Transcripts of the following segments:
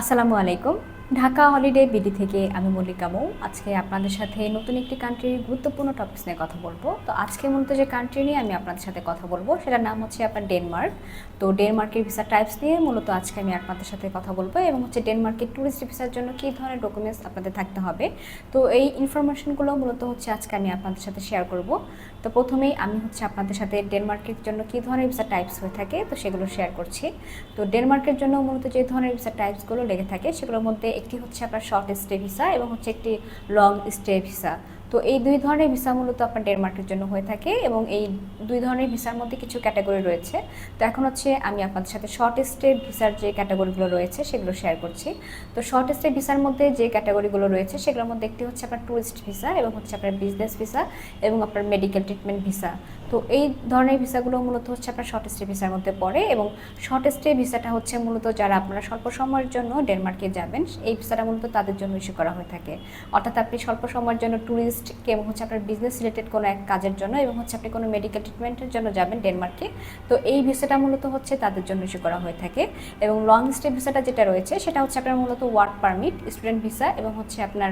আসসালামু আলাইকুম। Dhaka holiday BD থেকে আমি মল্লিকা মৌ। আজকে আপনাদের সাথে নতুন একটি কান্ট্রির গুরুত্বপূর্ণ টপিকস নিয়ে কথা বলব। তো আজকে মূলত যে কান্ট্রি নিয়ে আমি আপনাদের সাথে কথা বলব, সেটার নাম হচ্ছে আপনার ডেনমার্ক তো ডেনমার্কের ভিসা টাইপস নিয়ে মূলত আজকে আমি আপনাদের সাথে কথা বলব এবং হচ্ছে ডেনমার্কের ট্যুরিস্ট ভিসার জন্য কী ধরনের ডকুমেন্টস আপনাদের থাকতে হবে। তো এই ইনফরমেশনগুলো মূলত হচ্ছে আজকে আমি আপনাদের সাথে শেয়ার করব। তো প্রথমেই আমি হচ্ছে আপনাদের সাথে ডেনমার্কের জন্য কী ধরনের ভিসা টাইপস হয়ে থাকে, তো সেগুলো শেয়ার করছি। তো ডেনমার্কের জন্য মূলত যে ধরনের ভিসা টাইপসগুলো লেগে থাকে, সেগুলোর মধ্যে একটি হচ্ছে আপনার শর্ট স্টে ভিসা এবং হচ্ছে একটি লং স্টে ভিসা তো এই দুই ধরনের ভিসা মূলত আপনার ডেনমার্কের জন্য হয়ে থাকে এবং এই দুই ধরনের ভিসার মধ্যে কিছু ক্যাটাগরি রয়েছে। তো এখন হচ্ছে আমি আপনাদের সাথে শর্ট স্টে ভিসার যে ক্যাটাগরিগুলো রয়েছে সেগুলো শেয়ার করছি। তো শর্ট স্টে ভিসার মধ্যে যে ক্যাটাগরিগুলো রয়েছে সেগুলোর মধ্যে একটি হচ্ছে আপনার ট্যুরিস্ট ভিসা এবং হচ্ছে আপনার বিজনেস ভিসা এবং আপনার মেডিকেল ট্রিটমেন্ট ভিসা। তো এই ধরনের ভিসাগুলো মূলত হচ্ছে আপনার শর্ট স্টে ভিসার মধ্যে পড়ে এবং শর্ট স্টে ভিসাটা হচ্ছে মূলত যারা আপনারা স্বল্প সময়ের জন্য ডেনমার্কে যাবেন, এই ভিসাটা মূলত তাদের জন্য ইস্যু করা হয়ে থাকে। অর্থাৎ আপনি স্বল্প সময়ের জন্য ট্যুরিস্টকে এবং হচ্ছে আপনার বিজনেস রিলেটেড কোনো এক কাজের জন্য এবং হচ্ছে আপনি কোনো মেডিকেল ট্রিটমেন্টের জন্য যাবেন ডেনমার্কে তো এই ভিসাটা মূলত হচ্ছে তাদের জন্য ইস্যু করা হয়ে থাকে। এবং লং স্টে ভিসাটা যেটা রয়েছে, সেটা হচ্ছে আপনার মূলত ওয়ার্ক পারমিট স্টুডেন্ট ভিসা এবং হচ্ছে আপনার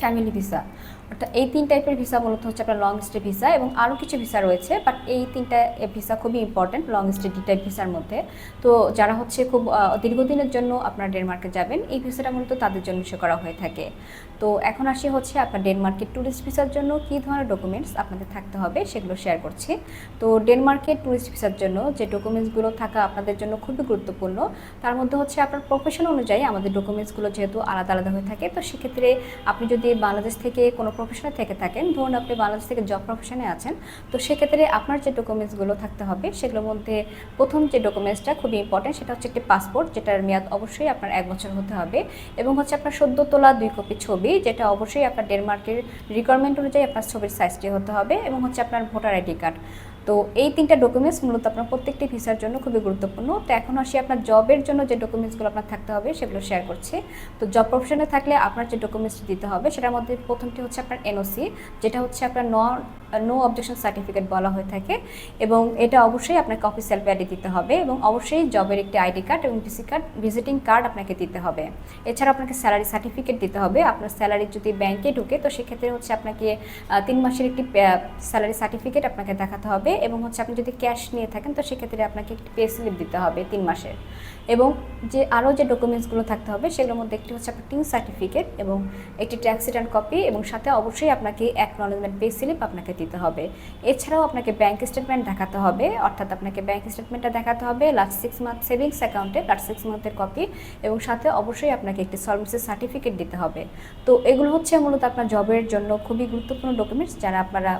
ফ্যামিলি ভিসা অর্থাৎ এই তিন টাইপের ভিসা মূলত হচ্ছে আপনার লং স্টে ভিসা এবং আরও কিছু ভিসা রয়েছে বাট এই তিনটা ভিসা খুবই important long stay D type ভিসার মধ্যে। তো যারা হচ্ছে খুব দীর্ঘদিনের জন্য আপনার ডেনমার্কে যাবেন, এই ভিসাটা মূলত তাদের জন্য ইস্যু করা হয়ে থাকে। তো এখন আসি হচ্ছে আপনার ডেনমার্কের ট্যুরিস্ট ভিসার জন্য কী ধরনের ডকুমেন্টস আপনাদের থাকতে হবে সেগুলো শেয়ার করছি। তো ডেনমার্কের ট্যুরিস্ট ভিসার জন্য যে ডকুমেন্টসগুলো থাকা আপনাদের জন্য খুবই গুরুত্বপূর্ণ, তার মধ্যে হচ্ছে আপনার প্রফেশন অনুযায়ী আমাদের ডকুমেন্টসগুলো যেহেতু আলাদা আলাদা হয়ে থাকে, তো সেক্ষেত্রে আপনি যদি বাংলাদেশ থেকে কোনো প্রফেশনে থেকে থাকেন। ধরুন আপনি বাংলাদেশ থেকে জব প্রফেশনে আছেন, তো সেক্ষেত্রে আপনার যে ডকুমেন্টসগুলো থাকতে হবে, সেগুলোর মধ্যে প্রথম যে ডকুমেন্টসটা খুবই ইম্পর্টেন্ট সেটা হচ্ছে একটি পাসপোর্ট যেটার মেয়াদ অবশ্যই আপনার এক বছর হতে হবে এবং হচ্ছে আপনার সদ্য তোলা দুই কপি ছবি, যেটা অবশ্যই আপনার ডেনমার্কের রিকোয়ারমেন্ট অনুযায়ী আপনার ছবির সাইজটি হতে হবে এবং হচ্ছে আপনার ভোটার আইডি কার্ড তো এই তিনটা ডকুমেন্টস মূলত আপনার প্রত্যেকটি ভিসার জন্য খুবই গুরুত্বপূর্ণ। তো এখন আসি আপনার জবের জন্য যে ডকুমেন্টসগুলো আপনার থাকতে হবে, সেগুলো শেয়ার করছি। তো জব প্রফেশনে থাকলে আপনার যে ডকুমেন্টস দিতে হবে, সেটার মধ্যে প্রথমটি হচ্ছে আপনার এনওসি যেটা হচ্ছে আপনার ন নো অবজেকশন সার্টিফিকেট বলা হয়ে থাকে এবং এটা অবশ্যই আপনাকে অফিস সেলফ আইডি দিতে হবে এবং অবশ্যই জবের একটি আইডি কার্ড এবং ভিসি কার্ড ভিজিটিং কার্ড আপনাকে দিতে হবে। এছাড়া আপনাকে স্যালারি সার্টিফিকেট দিতে হবে। আপনার স্যালারি যদি ব্যাংকে ঢুকে, তো সেক্ষেত্রে হচ্ছে আপনাকে তিন মাসের একটি স্যালারি সার্টিফিকেট আপনাকে দেখাতে হবে এবং হচ্ছে আপনি যদি ক্যাশ নিয়ে থাকেন, তো সেক্ষেত্রে আপনাকে একটি পে স্লিপ দিতে হবে তিন মাসের। এবং যে আরও যে ডকুমেন্টসগুলো থাকতে হবে, সেগুলোর মধ্যে একটি হচ্ছে আপনার টিন সার্টিফিকেট এবং একটি ট্যাক্স রিটার্ন কপি এবং সাথে অবশ্যই আপনাকে অ্যাকনলেজমেন্ট পে স্লিপ আপনাকে দিতে হবে। এছাড়াও আপনাকে ব্যাংক স্টেটমেন্ট দেখাতে হবে। অর্থাৎ আপনাকে ব্যাংক স্টেটমেন্টটা দেখাতে হবে লাস্ট সিক্স মান্থ সেভিংস অ্যাকাউন্টে লাস্ট সিক্স মান্থের কপি এবং সাথে অবশ্যই আপনাকে একটি সার্ভিসের সার্টিফিকেট দিতে হবে। তো এগুলো হচ্ছে মূলত আপনার জবের জন্য খুবই গুরুত্বপূর্ণ ডকুমেন্টস যারা আপনারা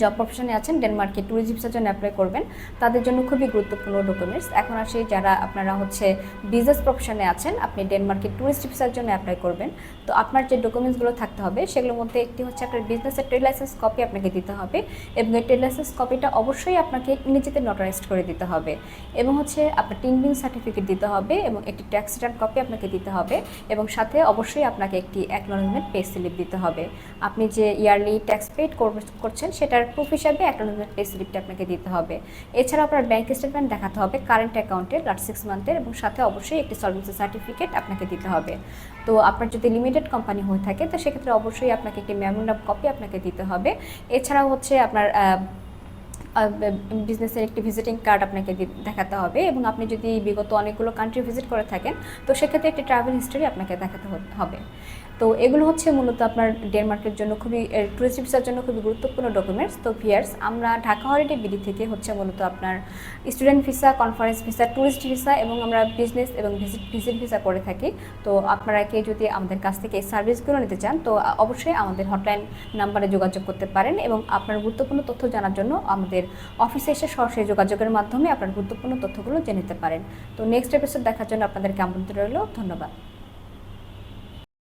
জব প্রফেশনে আছেন ডেনমার্কে ট্যুরিস্ট ভিসার জন্য অ্যাপ্লাই করবেন। তাদের জন্য খুবই গুরুত্বপূর্ণ ডকুমেন্টস এখন আসি যারা আপনারা হচ্ছে বিজনেস প্রফেশনে আছেন, আপনি ডেনমার্কে ট্যুরিস্ট ভিসার জন্য অ্যাপ্লাই করবেন। তো আপনার যে ডকুমেন্টসগুলো থাকতে হবে, সেগুলোর মধ্যে একটি হচ্ছে আপনার বিজনেসের ট্রেড লাইসেন্স কপি আপনাকে দিতে হবে এবং এই ট্রেড লাইসেন্স কপিটা অবশ্যই আপনাকে ইংরেজিতে নোটারাইজড করে দিতে হবে এবং হচ্ছে আপনার টিন টিনবিন সার্টিফিকেট দিতে হবে এবং একটি ট্যাক্স রিটার্ন কপি আপনাকে দিতে হবে এবং সাথে অবশ্যই আপনাকে একটি অ্যাকনোলজমেন্ট পে স্লিপ দিতে হবে। আপনি যে ইয়ারলি ট্যাক্স পেড করছেন, সেটার প্রুফ হিসাবে অ্যাকনোলজমেন্ট পে স্লিপটা আপনাকে দিতে হবে। এছাড়াও আপনার ব্যাংক স্টেটমেন্ট দেখাতে হবে কারেন্ট অ্যাকাউন্টের লাস্ট সিক্স মান্থের এবং সাথে অবশ্যই একটি সলভেন্সি সার্টিফিকেট আপনাকে দিতে হবে। তো আপনার যদি লিমিটেড কোম্পানি হয়ে থাকে, তো সেক্ষেত্রে অবশ্যই আপনাকে একটি মেমোরাম কপি আপনাকে দিতে হবে। এছাড়াও হচ্ছে আপনার বিজনেসের একটি ভিজিটিং কার্ড আপনাকে দেখাতে হবে এবং আপনি যদি বিগত অনেকগুলো কান্ট্রি ভিজিট করে থাকেন, তো সেক্ষেত্রে একটি ট্রাভেল হিস্টোরি আপনাকে দেখাতে হবে। তো এগুলো হচ্ছে মূলত আপনার ডেনমার্কের জন্য খুবই টুরিস্ট ভিসার জন্য খুবই গুরুত্বপূর্ণ ডকুমেন্টস তো ভিয়ার্স আমরা ঢাকা হলিডে বিডি থেকে হচ্ছে মূলত আপনার student visa conference visa tourist visa এবং আমরা বিজনেস এবং ভিজিট ভিজিট ভিসা করে থাকি। তো আপনারা কে যদি আমাদের কাছ থেকে এই সার্ভিসগুলো নিতে চান, তো অবশ্যই আমাদের হটলাইন নাম্বারে যোগাযোগ করতে পারেন এবং আপনার গুরুত্বপূর্ণ তথ্য জানার জন্য আমাদের অফিসে এসে সরাসরি যোগাযোগের মাধ্যমে আপনার গুরুত্বপূর্ণ তথ্যগুলো জেনে নিতে পারেন। তো নেক্সট এপিসোড দেখার জন্য আপনাদেরকে আমন্ত্রণ রইল? ধন্যবাদ।